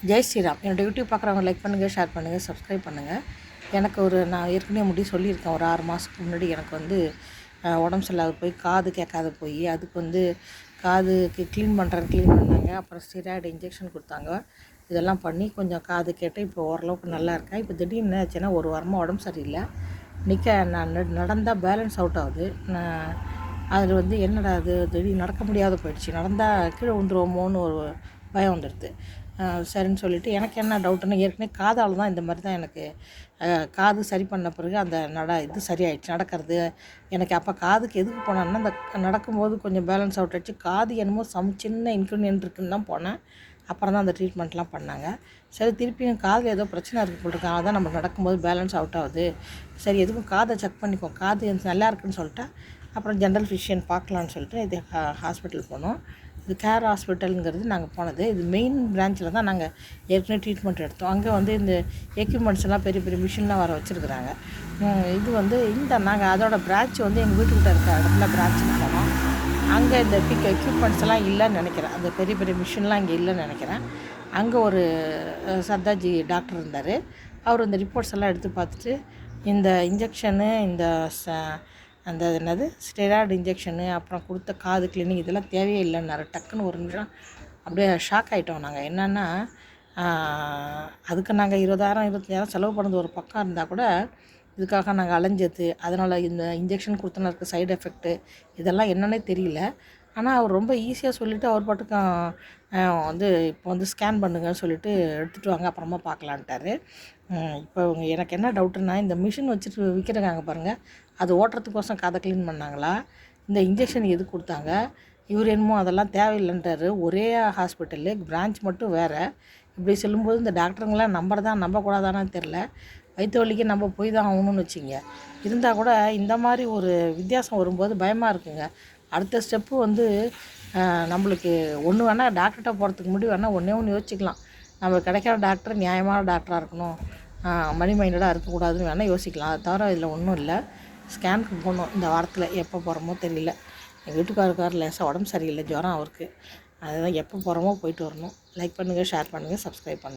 ஜெய் ஸ்ரீராம். என்னோடய யூடியூப் பார்க்குறவங்க லைக் பண்ணுங்கள் ஷேர் பண்ணுங்கள் சப்ஸ்கிரைப் பண்ணுங்கள் எனக்கு ஒரு நான் ஏற்கனவே முடி சொல்லியிருக்கேன் ஒரு ஆறு மாதத்துக்கு முன்னாடி எனக்கு வந்து உடம்பு சரியில்லாத போய் காது கேட்காத போய் அதுக்கு வந்து காதுக்கு க்ளீன் பண்ணுறேன் க்ளீன் பண்ணாங்க. அப்புறம் ஸ்டீராய்டு இன்ஜெக்ஷன் கொடுத்தாங்க. இதெல்லாம் பண்ணி கொஞ்சம் காது கேட்டு இப்போ ஓரளவுக்கு நல்லா இருக்கேன். இப்போ திடீர்னு என்ன ஆச்சுன்னா ஒரு வாரமாக உடம்பு சரியில்லை. நிற்க நான் நடந்தால் பேலன்ஸ் அவுட் ஆகுது. நான் அதில் வந்து என்னடா அது திடீர்னு நடக்க முடியாத போயிடுச்சு. நடந்தால் கீழே விழுந்துருவோமோன்னு ஒரு பயம் வந்துடுது. சரின்னு சொல்லிட்டு எனக்கு என்ன டவுட்டுன்னு ஏற்கனவே காதால் தான் இந்த மாதிரி தான் எனக்கு காது சரி பண்ண பிறகு அந்த நட இது சரியாயிடுச்சு நடக்கிறது. எனக்கு அப்போ காதுக்கு எதுக்கு போனேன்னா அந்த நடக்கும்போது கொஞ்சம் பேலன்ஸ் அவுட் ஆச்சு. காது என்னமோ சம் சின்ன இன்க்ளூனியன் இருக்குன்னு தான் போனேன். அப்புறம் தான் அந்த ட்ரீட்மெண்ட்லாம் பண்ணாங்க. சரி திருப்பியும் காதில் ஏதோ பிரச்சனை இருக்குது போட்டுருக்காங்க அதான் நம்ம நடக்கும்போது பேலன்ஸ் அவுட் ஆகுது. சரி எதுக்கும் காதை செக் பண்ணிக்கோ. காது நல்லா இருக்குன்னு சொல்லிட்டு அப்புறம் ஜென்ரல் ஃபிஷியன் பார்க்கலான்னு சொல்லிட்டு இது ஹாஸ்பிட்டல் போனோம். இது கேர் ஹாஸ்பிட்டலுங்கிறது நாங்கள் போனது. இது மெயின் பிரான்ச்சில் தான் நாங்கள் ஏற்கனவே ட்ரீட்மெண்ட் எடுத்தோம். அங்கே வந்து இந்த எக்யூப்மெண்ட்ஸ் எல்லாம் பெரிய பெரிய மிஷின்லாம் வர வச்சுருக்குறாங்க. இது வந்து இந்த நாங்கள் அதோடய பிரான்ச் வந்து எங்கள் வீட்டுக்கிட்ட இருக்க இடத்துல பிரான்ச்சுக்கு போனோம் அங்கே இந்த பிக் எக்யூப்மெண்ட்ஸ் எல்லாம் இல்லைன்னு நினைக்கிறேன். அந்த பெரிய பெரிய மிஷின்லாம் இங்கே இல்லைன்னு நினைக்கிறேன். அங்கே ஒரு சர்தாஜி டாக்டர் இருந்தார். அவர் இந்த ரிப்போர்ட்ஸ் எல்லாம் எடுத்து பார்த்துட்டு இந்த இன்ஜெக்ஷனு இந்த ச அந்த என்னது? ஸ்டெராய்டு இன்ஜெக்ஷனு அப்புறம் கொடுத்த காது கிளினிக் இதெல்லாம் தேவையே இல்லைன்னாரு. டக்குன்னு ஒரு நிமிஷம் அப்படியே ஷாக் ஆகிட்டோம் நாங்கள் என்னென்னா அதுக்கு நாங்கள் இருபதாயிரம் இருபத்தஞ்சாயிரம் செலவு பண்ணது ஒரு பக்கம் இருந்தால் கூட இதுக்காக நாங்கள் அலைஞ்சது அதனால் இந்த இன்ஜெக்ஷன் கொடுத்தனருக்கு சைடு எஃபெக்ட்டு இதெல்லாம் என்னன்னே தெரியல. ஆனால் அவர் ரொம்ப ஈஸியாக சொல்லிவிட்டு அவர் பாட்டுக்கு வந்து இப்போ வந்து ஸ்கேன் பண்ணுங்கன்னு சொல்லிட்டு எடுத்துகிட்டு வாங்க அப்புறமா பார்க்கலான்ட்டாரு இப்போ எனக்கு என்ன டவுட்டுன்னா இந்த மிஷின் வச்சுட்டு விற்கிறாங்க பாருங்கள் அது ஓட்டுறதுக்கோசம் காதை க்ளீன் பண்ணாங்களா? இந்த இன்ஜெக்ஷன் எது கொடுத்தாங்க? இவர் என்னமோ அதெல்லாம் தேவையில்லைன்றாரு ஒரே ஹாஸ்பிட்டலு பிரான்ச் மட்டும் வேறு. இப்படி சொல்லும்போது இந்த டாக்டருங்களாம் நம்பர் தான் நம்பக்கூடாதானு தெரில வயிற்று வலிக்கு நம்ம போய் தான் ஆகணும்னு வச்சிங்க இருந்தால் கூட இந்த மாதிரி ஒரு வித்தியாசம் வரும்போது பயமாக இருக்குங்க. அடுத்த ஸ்டெப்பு வந்து நம்மளுக்கு ஒன்று வேணால் டாக்டர்கிட்ட போகிறதுக்கு முன்னாடி வேணால் ஒன்றே ஒன்று யோசிக்கலாம் நம்ம கிடைக்கிற டாக்டர் நியாயமான டாக்டராக இருக்கணும். மணி மைண்டடாக இருக்கக்கூடாதுன்னு வேணால் யோசிக்கலாம். அதை தவிர இதில் ஒன்றும் இல்லை. ஸ்கேனுக்கு போகணும். இந்த வாரத்தில் எப்போ போகிறோமோ தெரியல. எங்கள் வீட்டுக்காரருக்கார் லேசாக உடம்பு சரியில்லை ஜுரம் அவருக்கு. அதுதான் எப்போ போகிறோமோ போயிட்டு வரணும். லைக் பண்ணுங்கள் ஷேர் பண்ணுங்கள் சப்ஸ்கிரைப் பண்ணுங்கள்